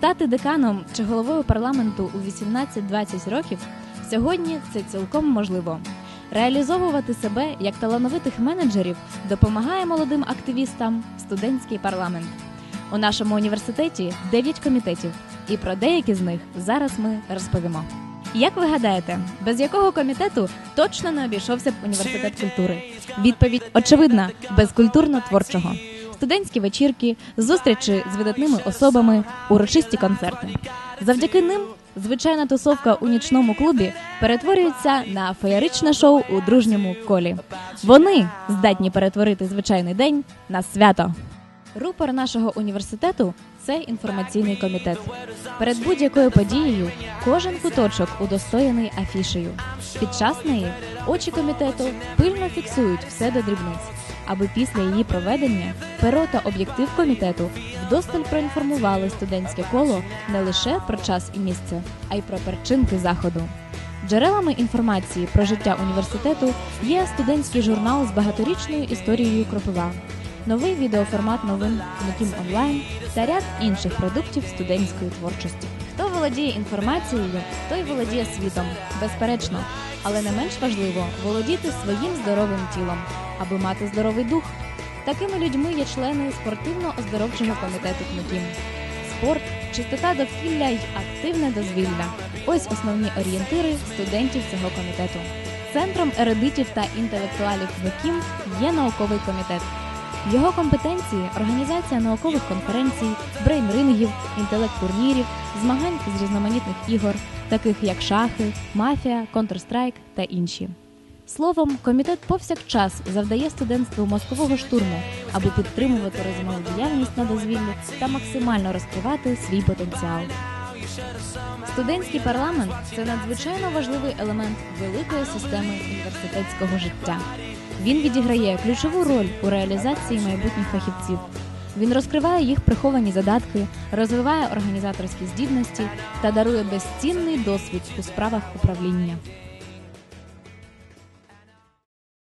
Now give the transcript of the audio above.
Стати деканом чи головою парламенту у 18-20 років сьогодні це цілком можливо. Реалізовувати себе як талановитих менеджерів допомагає молодим активістам студентський парламент. У нашому університеті 9 комітетів, і про деякі з них зараз ми розповімо. Як ви гадаєте, без якого комітету точно не обійшовся б університет культури? Відповідь очевидна: без культурно-творчого. Студентські вечірки, зустрічі з видатними особами, урочисті концерти. Завдяки ним звичайна тусовка у нічному клубі перетворюється на феєричне шоу у дружньому колі. Вони здатні перетворити звичайний день на свято. Рупор нашого університету це інформаційний комітет. Перед будь-якою подією кожен куточок удостоєний афішею. Під час неї очі комітету пильно фіксують все до дрібниць, аби після її проведення перо та об'єктив комітету вдосталь проінформували студентське коло не лише про час і місце, а й про причинки заходу. Джерелами інформації про життя університету є студентський журнал з багаторічною історією Кропива, новий відеоформат новин Нікім онлайн та ряд інших продуктів студентської творчості. Хто володіє інформацією, той володіє світом, безперечно, але не менш важливо володіти своїм здоровим тілом, аби мати здоровий дух. Такими людьми є члени спортивно-оздоровчого комітету КНУКІМ. Спорт, чистота довкілля й активне дозвілля ось основні орієнтири студентів цього комітету. Центром ередитів та інтелектуалів КНУКІМ є науковий комітет. Його компетенції організація наукових конференцій, брейн-рингів, інтелект-турнірів, змагань з різноманітних ігор, таких як шахи, мафія, Counter-Strike та інші. Словом, комітет повсякчас завдає студентству мозкового штурму, аби підтримувати розумову діяльність на дозвіллі та максимально розкривати свій потенціал. Студентський парламент це надзвичайно важливий елемент великої системи університетського життя. Він відіграє ключову роль у реалізації майбутніх фахівців. Він розкриває їх приховані задатки, розвиває організаторські здібності та дарує безцінний досвід у справах управління.